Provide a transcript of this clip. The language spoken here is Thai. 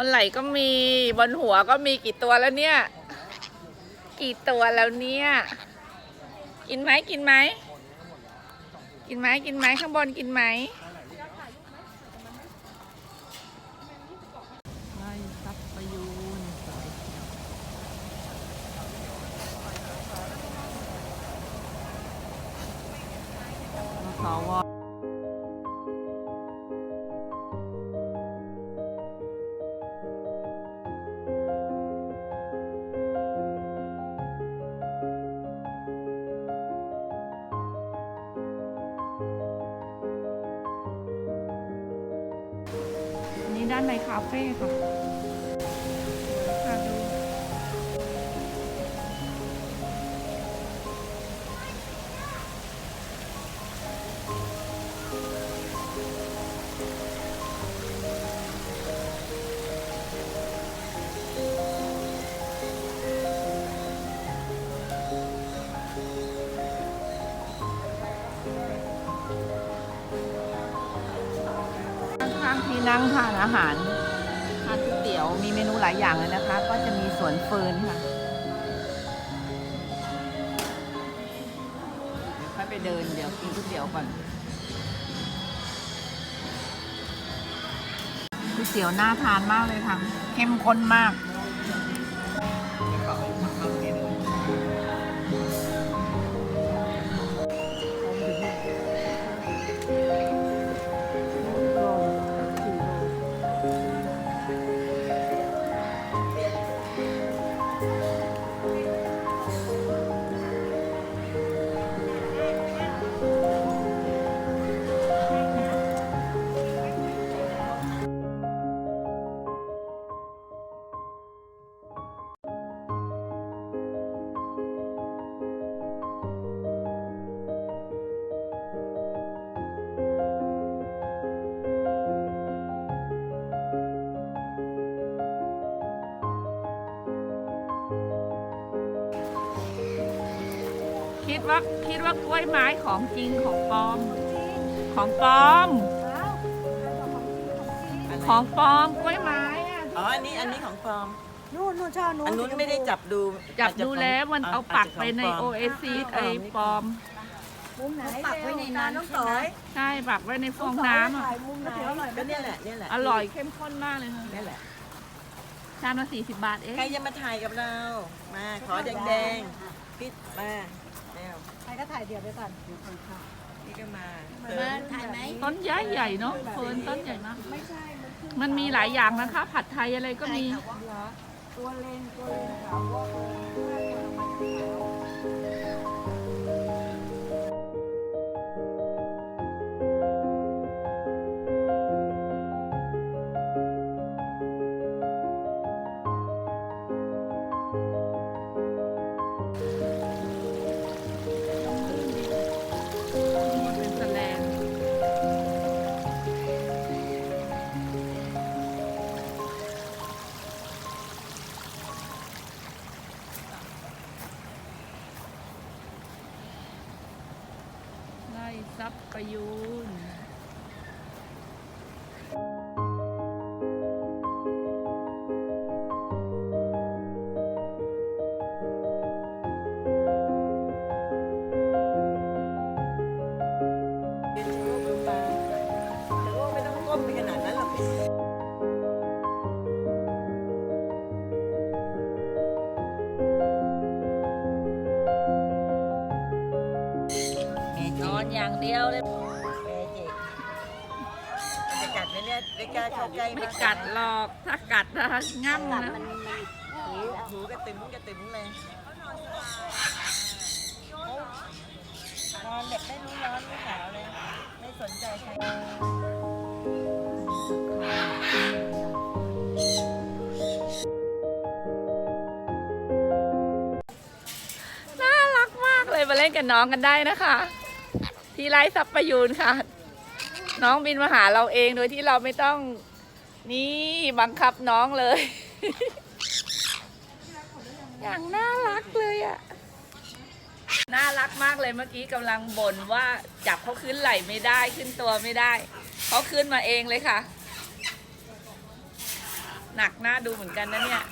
บนไหล่ก็มีบนหัวก็มีกี่ตัวแล้วเนี่ย กี่ตัวแล้วเนี่ย กินไหมกินไหม กินไหมกินไหมข้างบนกินไหม ด้านในคาเฟ่ค่ะค่ะ ที่นั่งทานอาหารทานก๋วยเตี๋ยวมีเมนูหลายอย่างเลยนะคะ ก็จะมีสวนเฟิร์นค่ะเดี๋ยวค่อยไปเดินเดี๋ยวกินก๋วยเตี๋ยวก่อนก๋วยเตี๋ยวน่าทานมากเลยค่ะเข้มข้นมาก คิดว่าคิดว่ากล้วยไม้ของจริงของปลอม ของปลอม ของปลอมกล้วยไม้อะอ๋อ อันนี้ อันนี้ของปลอม นู่นนู่นชอบนู่นอันนู้นไม่ได้จับดูจับจจะดูของแล้วมันเอาจจะปักไปในของปลโอมเอซีไอปลอม มุมไหนปักไว้ในนั้นน้องใช่สไหมอยใช่ปักไว้ในฟองน้ำอะถ่ายมุมไหนอร่อยก็เนี่ยแหละเนี่ยแหละ อร่อยเข้มข้นมากเลยค่ะนี่แหละชามละสี่สิบบาทเอง ใครจะมาถ่ายกับเรา มาขอแดงๆพิษมา เร็วใครก็ถ่ายเดี่ยวไปก่อนนี่ก็มามาถ่ายไหมต้นใหญ่ใหญ่ๆเนาะเฟิร์นต้นใหญ่มากไม่ใช่ มันขึ้นมันมีหลายอย่างนะคะ ผัดไทยอะไรก็มีเหรอตัวเลนตัวเลนขาวว่าว่าคนเอามา ทรัพย์ประยูน อนอย่างเดียวเลยเมจิจะกัดไหมเนี่ยไม่กล้าเข้าใกล้ไม่มากกัดหรอก ถ้ากัดนะง่ำนะหูหูกระตึมกระตึมเลยนอนแบบไม่รู้ร้อนไม่หนาวเลย ไม่สนใจใครน่ารักมากเลยมาเล่นกับน้องกันได้นะคะ ที่ไร่ซับประยูนค่ะ น้องบินมาหาเราเองโดยที่เราไม่ต้องนี่บังคับน้องเลย อย่างน่ารักเลยอะ่ะน่ารักมากเลยเมื่อกี้กำลังบ่นว่าจับเขาขึ้นไหลไม่ได้ขึ้นตัวไม่ได้เขาขึ้นมาเองเลยค่ะ หนักหน้าดูเหมือนกันนะเนี่ย